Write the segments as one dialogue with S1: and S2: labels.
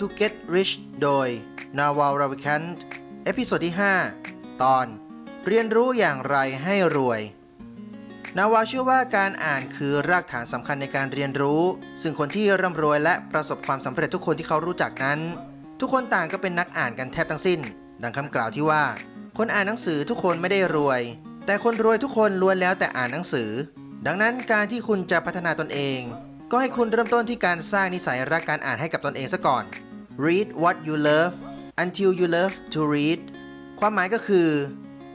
S1: to Get Rich โดย Naval Ravikant เอพิโซดที่ 5 ตอน เรียนรู้อย่างไรให้รวย นาวาเชื่อว่าการอ่านคือรากฐานสำคัญในการเรียนรู้ ซึ่งคนที่ร่ำรวยและประสบความสำเร็จทุกคนที่เขารู้จักนั้น ทุกคนต่างก็เป็นนักอ่านกันแทบทั้งสิ้น ดังคำกล่าวที่ว่า คนอ่านหนังสือทุกคนไม่ได้รวย แต่คนรวยทุกคนล้วนแล้วแต่อ่านหนังสือ ดังนั้นการที่คุณจะพัฒนาตนเองก็ให้คุณเริ่มต้นที่การสร้างนิสัยรักการอ่านให้กับตนเองซะก่อน read what you love until you love to read ความหมายก็คือ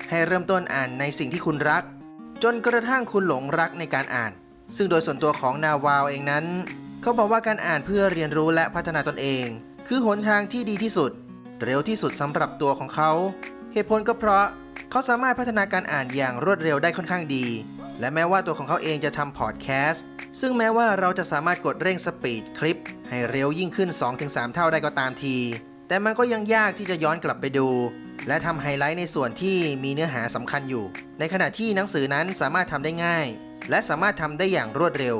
S1: ให้เริ่มต้นอ่านในสิ่งที่คุณรัก จนกระทั่งคุณหลงรักในการอ่าน ซึ่งโดยส่วนตัวของนาวาวเองนั้น เขาบอกว่าการอ่านเพื่อเรียนรู้และพัฒนาตนเอง คือหนทางที่ดีที่สุด เร็วที่สุดสำหรับตัวของเขา เหตุผลก็เพราะเขาสามารถพัฒนาการอ่านอย่างรวดเร็วได้ค่อนข้างดี และแม้ว่าตัวของเขาเองจะทำพอดแคสต์ ซึ่งแม้ว่าเราจะสามารถกดเร่งสปีดคลิป ให้เร็วยิ่งขึ้น 2-3 เท่าได้ก็ตามที แต่มันก็ยังยากที่จะย้อนกลับไปดู และทำไฮไลท์ในส่วนที่มีเนื้อหาสำคัญอยู่ ในขณะที่หนังสือนั้นสามารถทำได้ง่าย และสามารถทำได้อย่างรวดเร็ว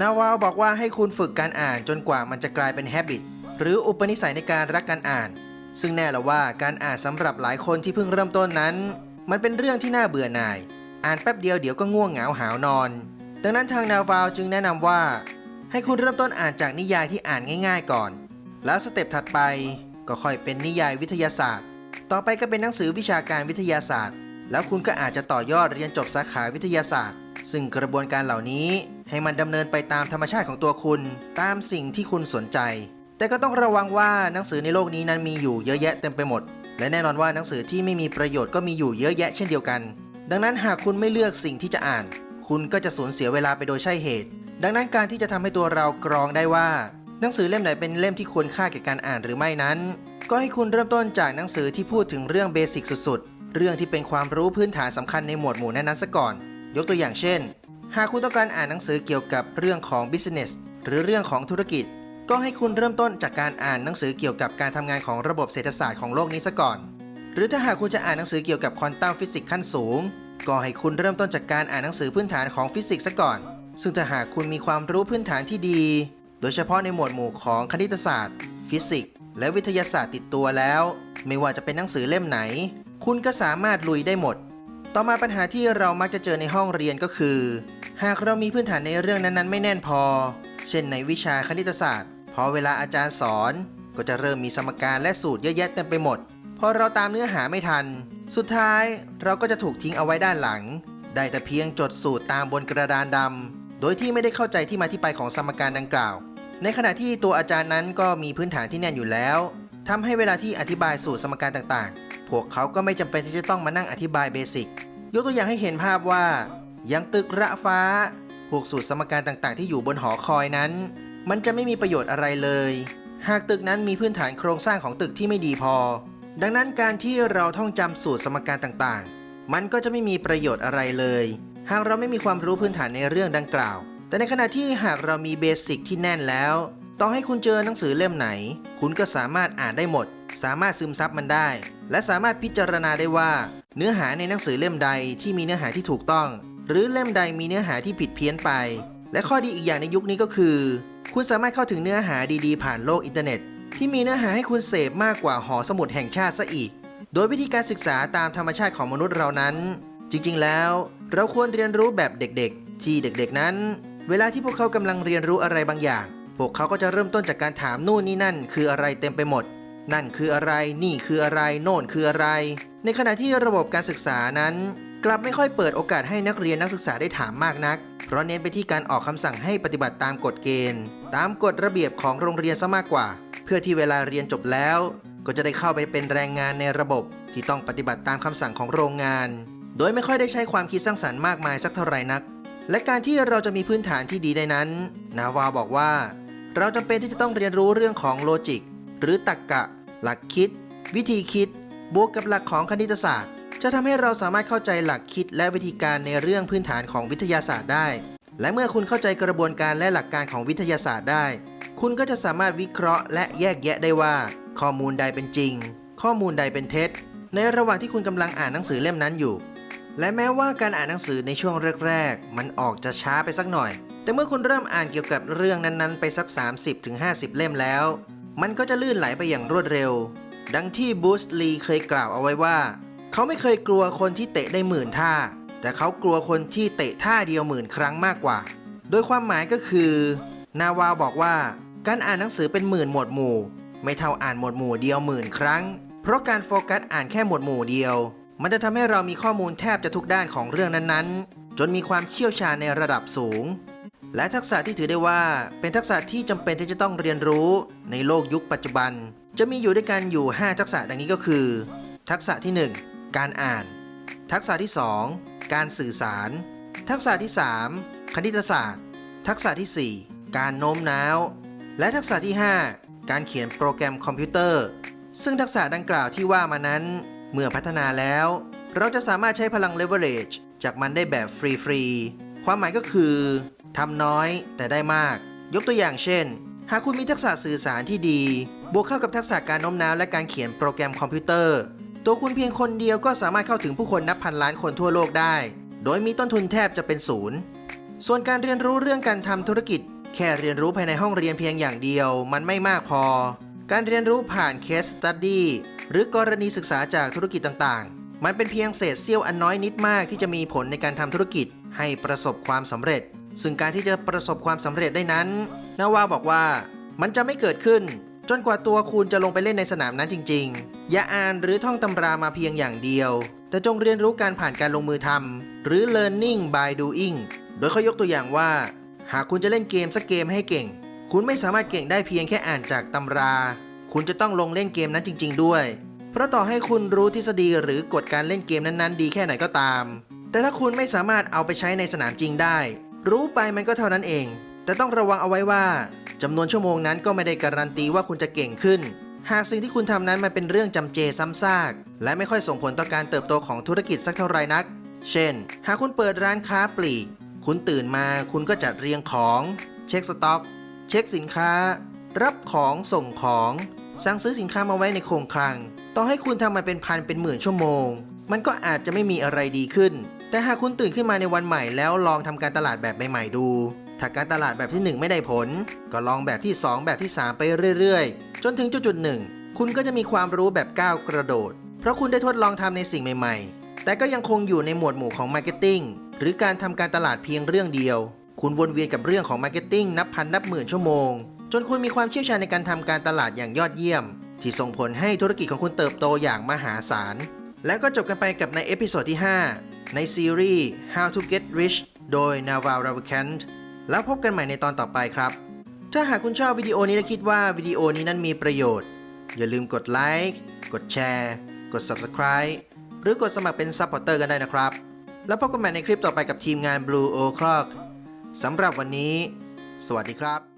S1: นาวาวบอกว่าให้คุณฝึกการอ่านจนกว่ามันจะกลายเป็น habit หรืออุปนิสัยในการรักการอ่าน ซึ่งแน่ละว่าการอ่านสำหรับหลายคนที่เพิ่งเริ่มต้นนั้น มันเป็นเรื่องที่น่าเบื่อหน่าย อ่านแป๊บเดียวเดี๋ยวก็ง่วงเหงาหาวนอน ดังนั้นทางนาวาวจึงแนะนำว่า ให้คุณเริ่มต้นอ่านจากนิยายที่อ่านง่าย ๆ ก่อน แล้วสเต็ปถัดไปก็ค่อยเป็นนิยายวิทยาศาสตร์ ต่อไปก็เป็นหนังสือวิชาการวิทยาศาสตร์ แล้วคุณก็อาจจะต่อยอดเรียนจบสาขาวิทยาศาสตร์ ซึ่งกระบวนการเหล่านี้ให้มันดำเนินไปตามธรรมชาติของตัวคุณ ตามสิ่งที่คุณสนใจ แต่ก็ต้องระวังว่าหนังสือในโลกนี้นั้นมีอยู่เยอะแยะเต็มไปหมด และแน่นอนว่าหนังสือที่ไม่มีประโยชน์ก็มีอยู่เยอะแยะเช่นเดียวกัน ดังนั้นหากคุณไม่เลือกสิ่งที่จะอ่าน คุณก็จะสูญเสียเวลาไปโดยใช่เหตุ ดังนั้นการที่จะทำให้ตัวเรากรองได้ว่า หนังสือเล่มไหนเป็นเล่มที่ควรค่าแก่การอ่านหรือไม่นั้น ก็ให้คุณเริ่มต้นจากหนังสือที่พูดถึงเรื่องเบสิกสุดๆ เรื่องที่เป็นความรู้พื้นฐานสำคัญในหมวดหมู่นั้นๆซะก่อน ยกตัวอย่างเช่น หากคุณต้องการอ่านหนังสือเกี่ยวกับเรื่องของ business หรือเรื่องของธุรกิจ ก็ให้คุณเริ่มต้นจากการอ่านหนังสือเกี่ยวกับการทำงานของระบบเศรษฐศาสตร์ของโลกนี้ซะก่อน หรือถ้าหากคุณจะอ่านหนังสือเกี่ยวกับควอนตัมฟิสิกส์ขั้นสูง ก็ให้คุณเริ่มต้นจากการอ่านหนังสือพื้นฐานของฟิสิกส์ซะก่อน ซึ่งถ้าหากคุณมีความรู้พื้นฐานที่ดี โดยเฉพาะในหมวดหมู่ของคณิตศาสตร์ ฟิสิกส์และวิทยาศาสตร์ติดตัวแล้ว ไม่ว่าจะเป็นหนังสือเล่มไหน คุณก็สามารถลุยได้หมด ต่อมาปัญหาที่เรามักจะเจอในห้องเรียนก็คือ หากเรามีพื้นฐานในเรื่องนั้นๆ ไม่แน่นพอ เช่นในวิชาคณิตศาสตร์ พอเวลาอาจารย์สอน ก็จะเริ่มมีสมการและสูตรเยอะแยะเต็มไปหมด พอเราตามเนื้อหาไม่ทัน สุดท้ายเราก็จะถูกทิ้งเอาไว้ด้านหลัง ได้แต่เพียงจดสูตรตามบนกระดานดำ โดยที่ไม่ได้เข้าใจที่มาที่ไปของสมการดังกล่าว ในขณะที่ตัวอาจารย์นั้นก็มีพื้นฐานที่แน่นอยู่แล้วทำให้เวลาที่อธิบายสูตรสมการต่างๆ พวกเขาก็ไม่จำเป็นที่จะต้องมานั่งอธิบายเบสิก ยกตัวอย่างให้เห็นภาพว่า ยังตึกระฟ้า พวกสูตรสมการต่างๆ ที่อยู่บนหอคอยนั้น มันจะไม่มีประโยชน์อะไรเลย หากตึกนั้นมีพื้นฐานโครงสร้างของตึกที่ไม่ดีพอ ดังนั้นการที่เราท่องจำสูตรสมการต่างๆ มันก็จะไม่มีประโยชน์อะไรเลย หากเราไม่มีความรู้พื้นฐานในเรื่องดังกล่าว แต่ในขณะที่หากเรามีเบสิกที่แน่นแล้ว ต่อให้คุณเจอหนังสือเล่มไหน คุณก็สามารถอ่านได้หมด สามารถซึมซับมันได้ และสามารถพิจารณาได้ว่า เนื้อหาในหนังสือเล่มใดที่มีเนื้อหาที่ถูกต้อง หรือเล่มใดมีเนื้อหาที่ผิดเพี้ยนไป และข้อดีอีกอย่างในยุคนี้ก็คือ คุณสามารถเข้าถึงเนื้อหาดีๆ ผ่านโลกอินเทอร์เน็ต ที่มีเนื้อหาให้คุณเสพมากกว่าหอสมุดแห่งชาติซะอีก โดยวิธีการศึกษาตามธรรมชาติของมนุษย์เรานั้น จริงๆ แล้ว เราควรเรียนรู้แบบเด็กๆ ที่เด็กๆนั้น เวลาที่พวกเขากำลังเรียนรู้อะไรบางอย่าง พวกเขาก็จะเริ่มต้นจากการถามนู่นนี่นั่น คืออะไรเต็มไปหมด นั่นคืออะไร นี่คืออะไร โน่นคืออะไร ในขณะที่ระบบการศึกษานั้น กลับไม่ค่อยเปิดโอกาสให้นักเรียนนักศึกษาได้ถามมากนัก เพราะเน้นไปที่การออกคำสั่งให้ปฏิบัติตามกฎเกณฑ์ ตามกฎระเบียบของโรงเรียนซะมากกว่า พื่อที่เวลาเรียนจบแล้ว ก็จะได้เข้าไปเป็นแรงงานในระบบที่ต้องปฏิบัติตามคำสั่งของโรงงาน โดยไม่ค่อยได้ใช้ความคิดสร้างสรรค์มากมายสักเท่าไหร่นัก และการที่เราจะมีพื้นฐานที่ดีได้นั้น นาวาบอกว่า เราจำเป็นที่จะต้องเรียนรู้เรื่องของโลจิก หรือตรรกกะ หลักคิด วิธีคิด บวกกับหลักของคณิตศาสตร์ จะทำให้เราสามารถเข้าใจหลักคิดและวิธีการในเรื่องพื้นฐานของวิทยาศาสตร์ได้ และเมื่อคุณเข้าใจกระบวนการและหลักการของวิทยาศาสตร์ได้ คุณก็จะสามารถวิเคราะห์และแยกแยะได้ว่า ข้อมูลใดเป็นจริง ข้อมูลใดเป็นเท็จ ในระหว่างที่คุณกำลังอ่านหนังสือเล่มนั้นอยู่ และแม้ว่าการอ่านหนังสือในช่วงแรกๆ มันออกจะช้าไปสักหน่อย แต่เมื่อคุณเริ่มอ่านเกี่ยวกับเรื่องนั้นๆ ไปสัก 30-50 เล่มแล้ว มันก็จะลื่นไหลไปอย่างรวดเร็ว ดังที่บูสลีเคยกล่าวเอาไว้ว่า เขาไม่เคยกลัวคนที่เตะได้หมื่นท่า แต่เขากลัวคนที่เตะท่าเดียวหมื่นครั้งมากกว่า โดยความหมายก็คือ นาวาวบอกว่า การอ่านหนังสือเป็นหมื่นหมวดหมู่ ไม่เท่าอ่านหมวดหมู่เดียวหมื่นครั้ง เพราะการโฟกัสอ่านแค่หมวดหมู่เดียว มันจะทำให้เรามีข้อมูลแทบจะทุกด้านของเรื่องนั้นๆ จนมีความเชี่ยวชาญในระดับสูง และทักษะที่ถือได้ว่าเป็นทักษะที่จำเป็นที่จะต้องเรียนรู้ในโลกยุคปัจจุบัน จะมีอยู่ด้วยกันอยู่ 5 ทักษะดังนี้ก็คือ ทักษะที่ 1 การอ่าน ทักษะที่ 2 การสื่อสาร ทักษะที่ 3 คณิตศาสตร์ ทักษะทีสี่4 การโน้มน้าว และทักษะที่ 5 การเขียนโปรแกรมคอมพิวเตอร์ ซึ่งทักษะดังกล่าวที่ว่ามานั้น เมื่อพัฒนาแล้ว เราจะสามารถใช้พลัง leverage จากมันได้แบบฟรีๆ ความหมายก็คือทำน้อยแต่ได้มาก ยกตัวอย่างเช่น หากคุณมีทักษะสื่อสารที่ดี บวกเข้ากับทักษะการโน้มน้าวและการเขียนโปรแกรมคอมพิวเตอร์ ตัวคุณเพียงคนเดียวก็สามารถเข้าถึงผู้คนนับพันล้านคนทั่วโลกได้ โดยมีต้นทุนแทบจะเป็นศูนย์ ส่วนการเรียนรู้เรื่องการทำธุรกิจ แค่เรียนรู้ภายในห้องเรียนเพียงอย่างเดียว มันไม่มากพอ การเรียนรู้ผ่านเคสสตัดดี้หรือกรณีศึกษาจากธุรกิจต่างๆ มันเป็นเพียงเศษเสี้ยวอันน้อยนิดมากที่จะมีผลในการทำธุรกิจให้ประสบความสำเร็จ ซึ่งการที่จะประสบความสำเร็จได้นั้นนาวาบอกว่า มันจะไม่เกิดขึ้น จนกว่าตัวคุณจะลงไปเล่นในสนามนั้นจริง ๆ อย่าอ่านหรือท่องตำรามาเพียงอย่างเดียว แต่จงเรียนรู้การผ่านการลงมือทำหรือ learning by doing โดยเขายกตัวอย่างว่า หากคุณจะเล่นเกมสักเกมให้เก่ง คุณไม่สามารถเก่งได้เพียงแค่อ่านจากตำรา คุณจะต้องลงเล่นเกมนั้นจริง ๆ ด้วย เพราะต่อให้คุณรู้ทฤษฎีหรือกฎการเล่นเกมนั้นๆ ดีแค่ไหนก็ตาม แต่ถ้าคุณไม่สามารถเอาไปใช้ในสนามจริงได้ รู้ไปมันก็เท่านั้นเอง แต่ต้องระวังเอาไว้ว่าจำนวนชั่วโมงนั้นก็ไม่ได้การันตีว่าคุณจะเก่งขึ้น หากสิ่งที่คุณทำนั้นมันเป็นเรื่องจำเจซ้ำซาก และไม่ค่อยส่งผลต่อการเติบโตของธุรกิจสักเท่าไหร่นัก เช่น หากคุณเปิดร้านค้าปลีก คุณตื่นมาคุณก็จัดเรียงของ เช็คสต็อก เช็คสินค้า รับของส่งของ สั่งซื้อสินค้ามาไว้ในโครงคลัง ต่อให้คุณทำมันเป็นพันเป็นหมื่นชั่วโมง มันก็อาจจะไม่มีอะไรดีขึ้น แต่หากคุณตื่นขึ้นมาในวันใหม่แล้วลองทำการตลาดแบบใหม่ๆดู ถ้าการตลาดแบบที่ 1 ไม่ได้ผล ก็ลองแบบที่ 2 แบบที่ 3 ไปเรื่อยๆ จนถึงจุดๆหนึ่งคุณก็จะมีความรู้แบบก้าวกระโดด เพราะคุณได้ทดลองทำในสิ่งใหม่ ๆ แต่ก็ยังคงอยู่ในหมวดหมู่ของมาร์เก็ตติ้ง หรือการทำการตลาดเพียงเรื่องเดียว คุณวนเวียนกับเรื่องของมาร์เก็ตติ้งนับพันนับหมื่นชั่วโมง จนคุณมีความเชี่ยวชาญในการทำการตลาดอย่างยอดเยี่ยม ที่ส่งผลให้ธุรกิจของคุณเติบโตอย่างมหาศาล และก็จบกันไปกับในเอพิโซดที่ 5 ในซีรีส์ How to Get Rich โดย Naval Ravikant แล้วพบกันใหม่ในตอนต่อไปครับ ถ้าหากคุณชอบวิดีโอนี้และคิดว่าวิดีโอนี้นั้นมีประโยชน์ อย่าลืมกดไลค์ กดแชร์ กด Subscribe หรือกดสมัครเป็นซัพพอร์เตอร์กันได้นะครับ แล้วพบกันใหม่ในคลิปต่อไปกับทีมงาน Blue O'Clock สำหรับวันนี้ สวัสดีครับ